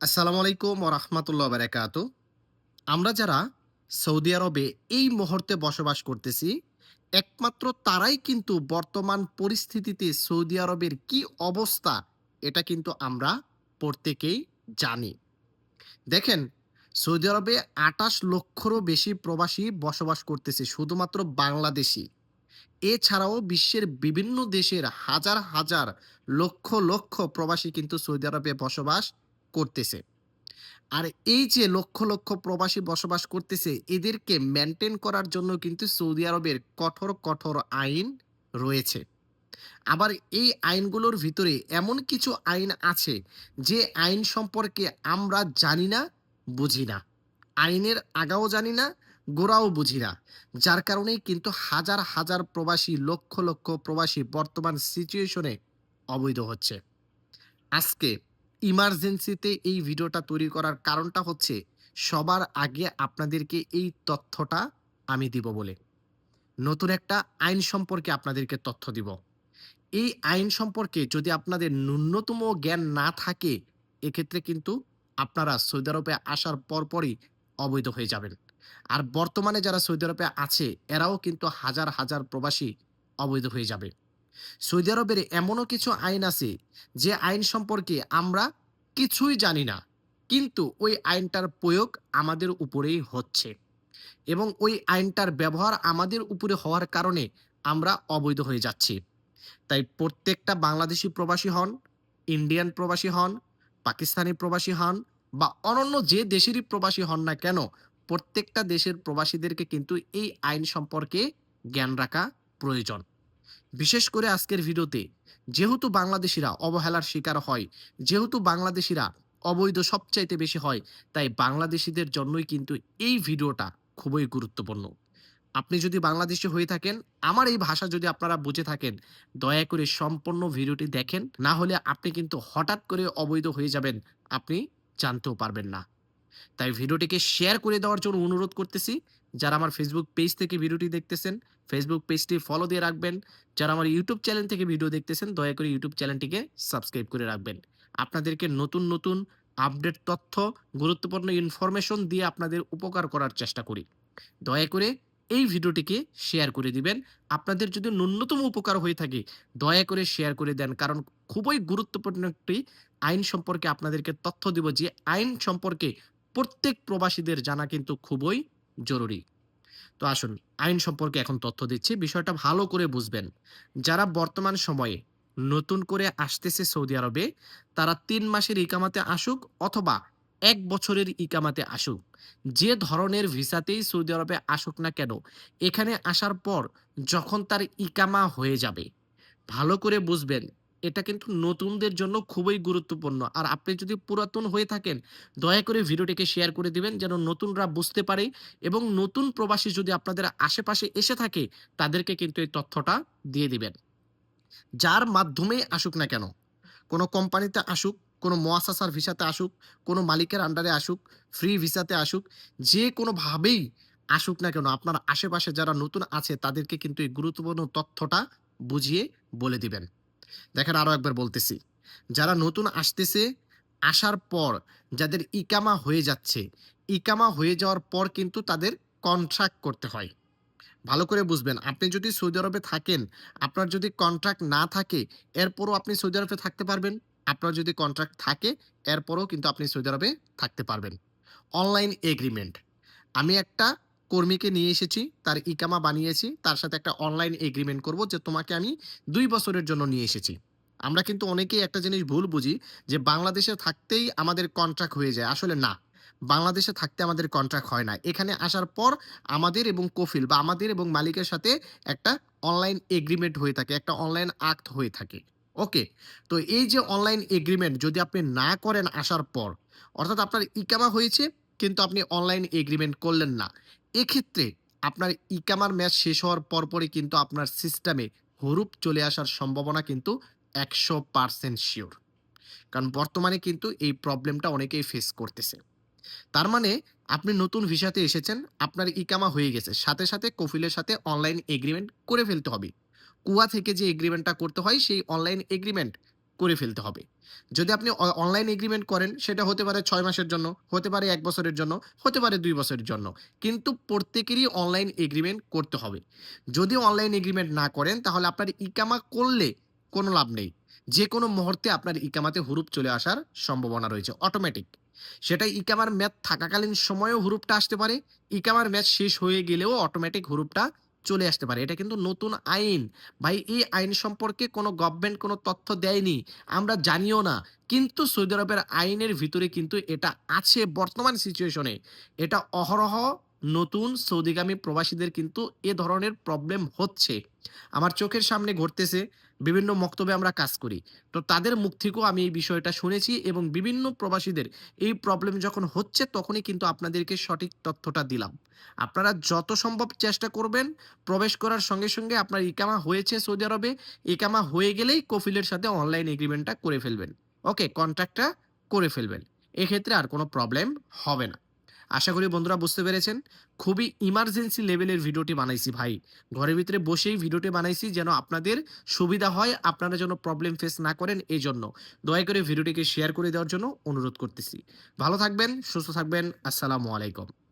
আসসালামু আলাইকুম রহমতুল্লাহ বারাকাত আমরা যারা সৌদি আরবে এই মুহূর্তে বসবাস করতেছি, একমাত্র তারাই কিন্তু বর্তমান পরিস্থিতিতে সৌদি আরবের কি অবস্থা, এটা কিন্তু আমরা প্রত্যেকেই জানি। দেখেন, সৌদি আরবে আটাশ লক্ষরও বেশি প্রবাসী বসবাস করতেছে, শুধুমাত্র বাংলাদেশি এছাড়াও বিশ্বের বিভিন্ন দেশের হাজার হাজার লক্ষ লক্ষ প্রবাসী কিন্তু সৌদি আরবে বসবাস করতেছে। আর এই যে লক্ষ লক্ষ প্রবাসী বসবাস করতেছে, এদেরকে মেনটেন করার জন্য কিন্তু সৌদি আরবের কঠোর কঠোর আইন রয়েছে। আবার এই আইনগুলোর ভিতরে এমন কিছু আইন আছে, যে আইন সম্পর্কে আমরা জানি না, বুঝি না। আইনের আগাও জানি না, গোড়াও বুঝি না। যার কারণেই কিন্তু হাজার হাজার প্রবাসী, লক্ষ লক্ষ প্রবাসী বর্তমান সিচুয়েশনে অবৈধ হচ্ছে। আজকে ইমার্জেন্সিতে এই ভিডিওটা তৈরি করার কারণটা হচ্ছে সবার আগে আপনাদেরকে এই তথ্যটা আমি দিব বলে। নতুন একটা আইন সম্পর্কে আপনাদেরকে তথ্য দিব। এই আইন সম্পর্কে যদি আপনাদের ন্যূনতম জ্ঞান না থাকে, এক্ষেত্রে কিন্তু আপনারা সৌদি আরবে আসার পরপরই অবৈধ হয়ে যাবেন। আর বর্তমানে যারা সৌদি আরবে আছে, এরাও কিন্তু হাজার হাজার প্রবাসী অবৈধ হয়ে যাবে। সৌদি আরবের এমনও কিছু আইন আছে যে আইন সম্পর্কে আমরা কিছুই জানি না, কিন্তু ওই আইনটার প্রয়োগ আমাদের উপরেই হচ্ছে এবং ওই আইনটার ব্যবহার আমাদের উপরে হওয়ার কারণে আমরা অবৈধ হয়ে যাচ্ছি। তাই প্রত্যেকটা বাংলাদেশি প্রবাসী হন, ইন্ডিয়ান প্রবাসী হন, পাকিস্তানি প্রবাসী হন বা অনন্য যে দেশেরই প্রবাসী হন না কেন, প্রত্যেকটা দেশের প্রবাসীদেরকে কিন্তু এই আইন সম্পর্কে জ্ঞান রাখা প্রয়োজন। বিশেষ করে আজকের ভিডিওতে, যেহেতু বাংলাদেশিরা অবহেলার শিকার হয়, যেহেতু বাংলাদেশিরা অবৈধ সবচাইতে বেশি হয়, তাই বাংলাদেশিদের জন্যই কিন্তু এই ভিডিওটা খুবই গুরুত্বপূর্ণ। আপনি যদি বাংলাদেশে হয়ে থাকেন, আমার এই ভাষা যদি আপনারা বুঝে থাকেন, দয়া করে সম্পূর্ণ ভিডিওটি দেখেন, না হলে আপনি কিন্তু হঠাৎ করে অবৈধ হয়ে যাবেন, আপনি জানতেও পারবেন না। তাই ভিডিওটিকে শেয়ার করে দেওয়ার জন্য অনুরোধ করতেছি যারা আমার ফেসবুক পেজ থেকে ভিডিওটি দেখতেছেন ফেসবুক পেজটি ফলো দিয়ে রাখবেন। যারা আমার ইউটিউব চ্যানেল থেকে ভিডিও দেখতেছেন, দয়া করে ইউটিউব চ্যানেলটিকে সাবস্ক্রাইব করে রাখবেন। আপনাদেরকে নতুন নতুন আপডেট তথ্য, গুরুত্বপূর্ণ ইনফরমেশন দিয়ে আপনাদের উপকার করার চেষ্টা করি। দয়া করে এই ভিডিওটিকে শেয়ার করে দিবেন। আপনাদের যদি ন্যূনতম উপকার হয়ে থাকে, দয়া করে শেয়ার করে দেন। কারণ খুবই গুরুত্বপূর্ণ একটি আইন সম্পর্কে আপনাদেরকে তথ্য দিব যে আইন সম্পর্কে প্রত্যেক প্রবাসীদের জানা কিন্তু খুবই জরুরি। তো আসুন, আইন সম্পর্কে এখন তথ্য দিচ্ছি। বিষয়টা ভালো করে বুঝবেন। যারা বর্তমান সময়ে নতুন করে আসতেছে সৌদি আরবে, তারা তিন মাসের ইকামাতে আসুক অথবা এক বছরের ইকামাতে আসুক। যে ধরনের ভিসাতেই সৌদি আরবে আসুক না কেন, এখানে আসার পর যখন তার ইকামা হয়ে যাবে। ভালো করে বুঝবেন এটা কিন্তু নতুনদের জন্য খুবই গুরুত্বপূর্ণ। আর আপনি যদি পুরাতন হয়ে থাকেন, দয়া করে ভিডিওটিকে শেয়ার করে দিবেন যেন নতুনরা বুঝতে পারে এবং নতুন প্রবাসী যদি আপনাদের আশেপাশে এসে থাকে, তাদেরকে কিন্তু এই তথ্যটা দিয়ে দিবেন। যার মাধ্যমে আসুক না কেন, কোনো কোম্পানিতে আসুক, কোনো মোয়াসাসার ভিসাতে আসুক, কোনো মালিকের আন্ডারে আসুক ফ্রি ভিসাতে আসুক, যে কোনোভাবেই আসুক না কেন, আপনার আশেপাশে যারা নতুন আছে, তাদেরকে কিন্তু এই গুরুত্বপূর্ণ তথ্যটা বুঝিয়ে বলে দিবেন। দেখেন আরও একবার বলতেছি। যারা নতুন আসতেছে, আসার পর যাদের ইকামা হয়ে যাচ্ছে, ইকামা হয়ে যাওয়ার পর কিন্তু তাদের কন্ট্রাক্ট করতে হয়। ভালো করে বুঝবেন, আপনি যদি সৌদি আরবে থাকেন, আপনার যদি কন্ট্রাক্ট না থাকে, এরপরও আপনি সৌদি আরবে থাকতে পারবেন। আপনার যদি কন্ট্রাক্ট থাকে, এরপরও কিন্তু আপনি সৌদি আরবে থাকতে পারবেন। অনলাইন এগ্রিমেন্ট আমি একটা কর্মীকে নিয়ে এসেছি, তার ইকামা বানিয়েছি, তার সাথে একটা অনলাইন এগ্রিমেন্ট করব যে তোমাকে আমি দুই বছরের জন্য নিয়ে এসেছি। আমরা কিন্তু অনেকেই একটা জিনিস ভুল বুঝি যে বাংলাদেশে থাকতেই আমাদের কন্ট্রাক্ট হয়ে যায়। আসলে না, বাংলাদেশে থাকতে আমাদের কন্ট্রাক্ট হয় না। এখানে আসার পর আমাদের এবং কফিল বা আমাদের এবং মালিকের সাথে একটা অনলাইন এগ্রিমেন্ট হয়ে থাকে, একটা অনলাইন আক্ট হয়ে থাকে। ওকে তো এই যে অনলাইন এগ্রিমেন্ট যদি আপনি না করেন আসার পর, অর্থাৎ আপনার ইকামা হয়েছে, কিন্তু আপনি অনলাইন এগ্রিমেন্ট করলেন না এক্ষেত্রে আপনার ইকামার ম্যাচ শেষ হওয়ার পরপরই কিন্তু আপনার সিস্টেমে হরুপ চলে আসার সম্ভাবনা কিন্তু একশো পার্সেন্ট শিওর। কারণ বর্তমানে কিন্তু এই প্রবলেমটা অনেকেই ফেস করতেছে। তার মানে আপনি নতুন ভিসাতে এসেছেন, আপনার ইকামা হয়ে গেছে। সাথে সাথে কফিলের সাথে অনলাইন এগ্রিমেন্ট করে ফেলতে হবে। কুয়া থেকে যে এগ্রিমেন্টটা করতে হয়, সেই অনলাইন এগ্রিমেন্ট করে ফেলতে হবে। যদি আপনি অনলাইন এগ্রিমেন্ট করেন, সেটা হতে পারে ছয় মাসের জন্য, হতে পারে এক বছরের জন্য, হতে পারে দুই বছরের জন্য। কিন্তু প্রত্যেকেরই অনলাইন এগ্রিমেন্ট করতে হবে। যদি অনলাইন এগ্রিমেন্ট না করেন, তাহলে আপনার ইকামা করলে কোনো লাভ নেই। যে কোনো মুহূর্তে আপনার ইকামাতে হুরুপ চলে আসার সম্ভাবনা রয়েছে অটোমেটিক সেটা ইকামার ম্যাথ থাকাকালীন সময়েও হুরুপটা আসতে পারে। ইকামার ম্যাচ শেষ হয়ে গেলেও অটোমেটিক হুরুপটা চলে আসতে পারে। এটা কিন্তু নতুন আইন। ভাই, এই আইন সম্পর্কে কোনো গভর্নমেন্ট কোনো তথ্য দেয়নি। আমরা জানিও না। কিন্তু সৌদি আরবের আইনের ভিতরে কিন্তু এটা আছে বর্তমান সিচুয়েশনে এটা অহরহ নতুন সৌদিগামী প্রবাসীদের কিন্তু এ ধরনের প্রবলেম হচ্ছে। আমার চোখের সামনে ঘটতেছে। বিভিন্ন মক্তবে আমরা কাজ করি। তো তাদের মুখ থেকেও আমি এই বিষয়টা শুনেছি এবং বিভিন্ন প্রবাসীদের এই প্রবলেম যখন হচ্ছে তখনই কিন্তু আপনাদেরকে সঠিক তথ্যটা দিলাম। আপনারা যত সম্ভব চেষ্টা করবেন প্রবেশ করার সঙ্গে সঙ্গে আপনার ইকামা হয়েছে সৌদি আরবে, ইকামা হয়ে গেলেই কফিলের সাথে অনলাইন এগ্রিমেন্টটা করে ফেলবেন। ওকে কন্ট্রাক্টটা করে ফেলবেন। এক্ষেত্রে আর কোনো প্রবলেম হবে না। আশা করি বন্ধুরা বুঝতে পেরেছেন। খুবই ইমার্জেন্সি লেভেলের ভিডিওটি বানাইছি ভাই। ঘরের ভিতরে বসেই ভিডিওটি বানাইছি যেন আপনাদের সুবিধা হয়, আপনারা যেন প্রবলেম ফেস না করেন এই জন্য দয়া করে ভিডিওটিকে শেয়ার করে দেওয়ার জন্য অনুরোধ করতেছি। ভালো থাকবেন, সুস্থ থাকবেন, আসসালামু আলাইকুম।